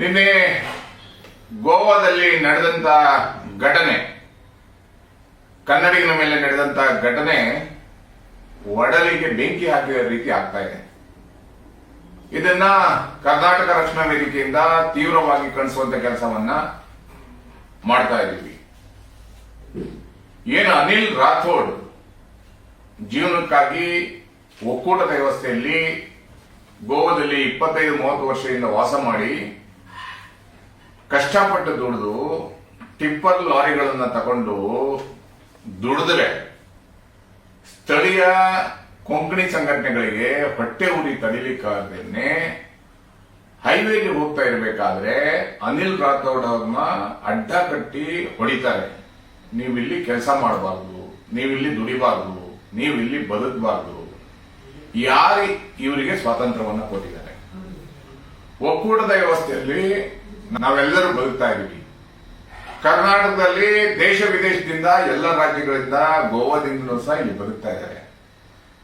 ನಿನ್ನೆ ಗೋವಾದಲ್ಲಿ ನಡೆದಂತ ಘಟನೆ, ಕನ್ನಡಿಗನ ಮೇಲೆ ನಡೆದಂತ ಘಟನೆ ಒಡಲಿಗೆ ಬೆಂಕಿ ಹಾಕಿದ ರೀತಿ ಆಗ್ತಾ ಇದೆ. ಇದನ್ನ ಕರ್ನಾಟಕ ರಕ್ಷಣಾ ವೇದಿಕೆಯಿಂದ ತೀವ್ರವಾಗಿ ಕಣಿಸುವಂತ ಕೆಲಸವನ್ನ ಮಾಡ್ತಾ ಇದ್ದೀವಿ. ಏನು ಅನಿಲ್ ರಾಥೋಡ್ ಜೀವನಕ್ಕಾಗಿ ಒಕ್ಕೂಟದ ವ್ಯವಸ್ಥೆಯಲ್ಲಿ ಗೋವಾದಲ್ಲಿ ಇಪ್ಪತ್ತೈದು, ಮೂವತ್ತು ವರ್ಷದಿಂದ ವಾಸ ಮಾಡಿ ಕಷ್ಟಪಟ್ಟು ದುಡಿದು ಟಿಪ್ಪರ್ ಲಾರಿಗಳನ್ನ ತಗೊಂಡು ದುಡಿದ್ರೆ ಸ್ಥಳೀಯ ಕೊಂಕಣಿ ಸಂಘಟನೆಗಳಿಗೆ ಹೊಟ್ಟೆ ಉರಿ ತಡಿಲಿಕ್ಕಾಗದೇನೆ ಹೈವೇಗೆ ಹೋಗ್ತಾ ಇರಬೇಕಾದ್ರೆ ಅನಿಲ್ ರಾಥೋಡ್ ಅವ್ರನ್ನ ಅಡ್ಡ ಕಟ್ಟಿ ಹೊಡಿತಾರೆ. ನೀವಿಲ್ಲಿ ಕೆಲಸ ಮಾಡಬಾರ್ದು, ನೀವಿಲ್ಲಿ ದುಡಿಬಾರ್ದು, ನೀವಿಲ್ಲಿ ಬದುಕಬಾರ್ದು. ಯಾರು ಇವರಿಗೆ ಸ್ವಾತಂತ್ರ್ಯವನ್ನ ಕೊಟ್ಟಿದ್ದಾರೆ. ಒಕ್ಕೂಟದ ವ್ಯವಸ್ಥೆಯಲ್ಲಿ ನಾವೆಲ್ಲರೂ ಬದುಕ್ತಾ ಇದ್ದೀವಿ. ಕರ್ನಾಟಕದಲ್ಲಿ ದೇಶ ವಿದೇಶದಿಂದ ಎಲ್ಲ ರಾಜ್ಯಗಳಿಂದ ಗೋವಾದಿಂದಲೂ ಸಹ ಇಲ್ಲಿ ಬದುಕ್ತಾ ಇದ್ದಾರೆ.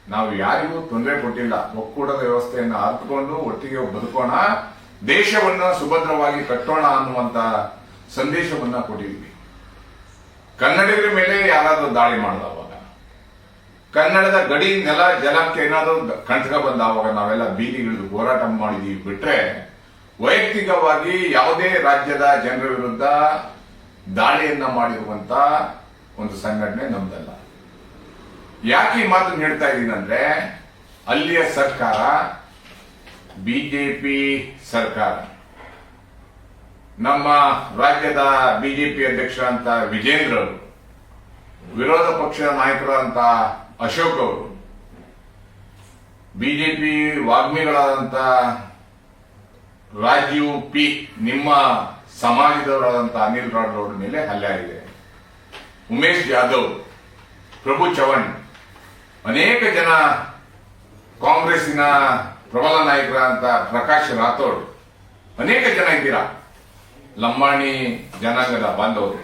ನಾವು ಯಾರಿಗೂ ತೊಂದರೆ ಕೊಟ್ಟಿಲ್ಲ. ಒಕ್ಕೂಟದ ವ್ಯವಸ್ಥೆಯನ್ನು ಅರ್ಥಕೊಂಡು ಒಟ್ಟಿಗೆ ಬದುಕೋಣ, ದೇಶವನ್ನ ಸುಭದ್ರವಾಗಿ ಕಟ್ಟೋಣ ಅನ್ನುವಂತ ಸಂದೇಶವನ್ನ ಕೊಟ್ಟಿದ್ವಿ ಕನ್ನಡಿಗರ ಮೇಲೆ ಯಾರಾದರೂ ದಾಳಿ ಮಾಡಿದ ಅವಾಗ? ಕನ್ನಡದ ಗಡಿ ನೆಲ ಜಲಕ್ಕೆ ಏನಾದರೂ ಕಂಟಕ ಬಂದ ಅವಾಗ ನಾವೆಲ್ಲ ಬೀದಿಗಿಳಿದು ಹೋರಾಟ ಮಾಡಿದೀವಿ ಬಿಟ್ರೆ ವೈಯಕ್ತಿಕವಾಗಿ ಯಾವುದೇ ರಾಜ್ಯದ ಜನರ ವಿರುದ್ಧ ದಾಳಿಯನ್ನ ಮಾಡಿರುವಂತ ಒಂದು ಸಂಘಟನೆ ನಮ್ದಲ್ಲ. ಯಾಕೆ ಈ ಮಾತು ಹೇಳ್ತಾ ಇದ್ದೀನಂದ್ರೆ ಅಲ್ಲಿಯ ಸರ್ಕಾರ, ಬಿಜೆಪಿ ಸರ್ಕಾರ, ನಮ್ಮ ರಾಜ್ಯದ ಬಿಜೆಪಿ ಅಧ್ಯಕ್ಷ ಅಂತ ವಿಜೇಂದ್ರ ವಿರೋಧ ಪಕ್ಷದ ನಾಯಕರಾದಂತ ಅಶೋಕ್ ಅವರು, ಬಿಜೆಪಿ ವಾಗ್ಮಿಗಳಾದಂತ ರಾಜೀವ್ ಪಿ ನಿಮ್ಮ ಸಮಾಜದವರಾದಂಥ ಅನಿಲ್ ರಾಡ್ ರೋಡ್ ಮೇಲೆ ಹಲ್ಲೆ ಆಗಿದೆ. ಉಮೇಶ್ ಜಾಧವ್, ಪ್ರಭು ಚವಣ್, ಅನೇಕ ಜನ ಕಾಂಗ್ರೆಸ್ಸಿನ ಪ್ರಬಲ ನಾಯಕರಾದಂತ ಪ್ರಕಾಶ್ ರಾಥೋಡ್, ಅನೇಕ ಜನ ಇದ್ದೀರಾ? ಲಂಬಾಣಿ ಜನಾಂಗದ ಬಾಂಧವರು.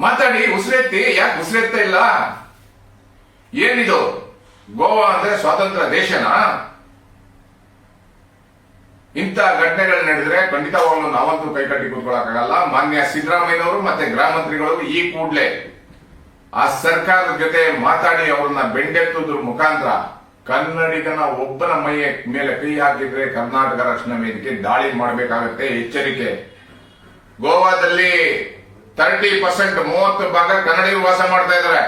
ಮಾತಾಡಿ, ಉಸಿರೆತ್ತಿ, ಯಾಕೆ ಉಸಿರೆತ್ತ ಇಲ್ಲ? ಏನಿದು? ಗೋವಾ ಅಂದ್ರೆ ಸ್ವಾತಂತ್ರ್ಯ ದೇಶನಾ? ಇಂಥ ಘಟನೆಗಳು ನಡೆದ್ರೆ ಖಂಡಿತವಾಗ್ಲೂ ನಾವಂತೂ ಕೈಕಟ್ಟಿ ಕೂತ್ಕೊಳ್ಳೋಕ್ಕಾಗಲ್ಲ ಮಾನ್ಯ ಸಿದ್ದರಾಮಯ್ಯನವರು ಮತ್ತೆ ಗೃಹ ಮಂತ್ರಿಗಳು ಈ ಕೂಡಲೇ ಆ ಸರ್ಕಾರದ ಜೊತೆ ಮಾತಾಡಿ ಅವರನ್ನ ಬೆಂಡೆತ್ತುದ್ರ ಮುಖಾಂತರ ಕನ್ನಡಿಗನ ಒಬ್ಬನ ಮೈಯ ಮೇಲೆ ಕೈ ಹಾಕಿದ್ರೆ ಕರ್ನಾಟಕ ರಕ್ಷಣಾ ವೇದಿಕೆ ದಾಳಿ ಮಾಡಬೇಕಾಗುತ್ತೆ ಎಚ್ಚರಿಕೆ. ಗೋವಾದಲ್ಲಿ ತರ್ಟಿ ಪರ್ಸೆಂಟ್ ಮೂವತ್ತು ಭಾಗ ಕನ್ನಡಿಗರು ವಾಸ ಮಾಡ್ತಾ ಇದ್ದಾರೆ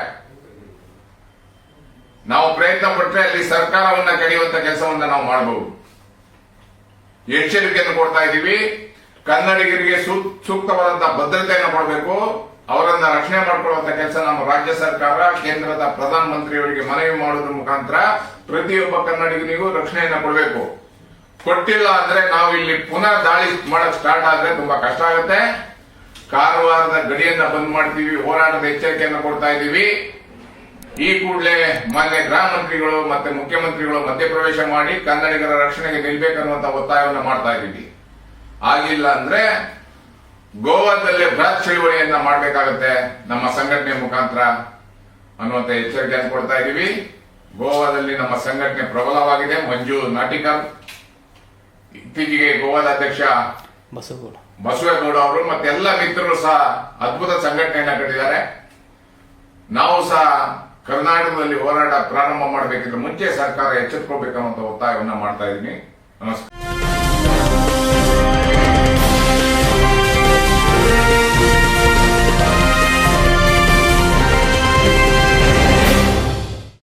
ನಾವು ಪ್ರಯತ್ನ ಪಟ್ಟರೆ ಅಲ್ಲಿ ಸರ್ಕಾರವನ್ನ ಕಡಿಯುವಂತ ಕೆಲಸವನ್ನ ನಾವು ಮಾಡಬಹುದು ಎಚ್ಚರಿಕೆಯನ್ನು ಕೊಡ್ತಾ ಇದ್ದೀವಿ. ಕನ್ನಡಿಗರಿಗೆ ಸೂಕ್ತವಾದಂತಹ ಭದ್ರತೆಯನ್ನು ಕೊಡಬೇಕು. ಅವರನ್ನ ರಕ್ಷಣೆ ಮಾಡಿಕೊಳ್ಳುವಂತ ಕೆಲಸ ನಮ್ಮ ರಾಜ್ಯ ಸರ್ಕಾರ, ಕೇಂದ್ರದ ಪ್ರಧಾನಮಂತ್ರಿಯವರಿಗೆ ಮನವಿ ಮಾಡುವುದರ ಮುಖಾಂತರ ಪ್ರತಿಯೊಬ್ಬ ಕನ್ನಡಿಗನಿಗೂ ರಕ್ಷಣೆಯನ್ನು ಕೊಡಬೇಕು. ಕೊಟ್ಟಿಲ್ಲ ಅಂದ್ರೆ ನಾವು ಇಲ್ಲಿ ಪುನಃ ದಾಳಿ ಮಾಡಕ್ ಸ್ಟಾರ್ಟ್ ಆದ್ರೆ ತುಂಬಾ ಕಷ್ಟ ಆಗುತ್ತೆ. ಕಾರವಾರದ ಗಡಿಯನ್ನ ಬಂದ್ ಮಾಡ್ತೀವಿ. ಹೋರಾಟದ ಎಚ್ಚರಿಕೆಯನ್ನು ಕೊಡ್ತಾ ಇದ್ದೀವಿ. ಈ ಕೂಡಲೇ ಮಾನ್ಯ ಗೃಹ ಮಂತ್ರಿಗಳು ಮತ್ತೆ ಮುಖ್ಯಮಂತ್ರಿಗಳು ಮಧ್ಯಪ್ರವೇಶ ಮಾಡಿ ಕನ್ನಡಿಗರ ರಕ್ಷಣೆಗೆ ನಿಲ್ಬೇಕನ್ನುವಂತ ಒತ್ತಾಯವನ್ನು ಮಾಡ್ತಾ ಇದ್ದೀವಿ. ಆಗಿಲ್ಲ ಅಂದ್ರೆ ಗೋವಾದಲ್ಲಿ ಬೃಹತ್ ಚಳುವಳಿಯನ್ನ ಮಾಡಬೇಕಾಗುತ್ತೆ ನಮ್ಮ ಸಂಘಟನೆ ಮುಖಾಂತರ ಅನ್ನುವಂತ ಎಚ್ಚರಿಕೆ ಕೊಡ್ತಾ ಇದ್ದೀವಿ. ಗೋವಾದಲ್ಲಿ ನಮ್ಮ ಸಂಘಟನೆ ಪ್ರಬಲವಾಗಿದೆ. ಮಂಜು ನಾಟಿಕಲ್ ಇತ್ತೀಚೆಗೆ ಗೋವಾದ ಅಧ್ಯಕ್ಷ ಬಸವಗೌಡ. ಬಸವೇಗೌಡ ಅವರು ಮತ್ತೆ ಎಲ್ಲ ಮಿತ್ರರು ಸಹ ಅದ್ಭುತ ಸಂಘಟನೆಯನ್ನ ಕಟ್ಟಿದ್ದಾರೆ. ನಾವು ಸಹ ಕರ್ನಾಟಕದಲ್ಲಿ ಹೋರಾಟ ಪ್ರಾರಂಭ ಮಾಡಬೇಕಿದ್ರೆ ಮುಂಚೆ ಸರ್ಕಾರ ಎಚ್ಚೆತ್ಕೋಬೇಕನ್ನುವಂತ ಒತ್ತಾಯವನ್ನ ಮಾಡ್ತಾ ಇದ್ದೀನಿ. ನಮಸ್ಕಾರ.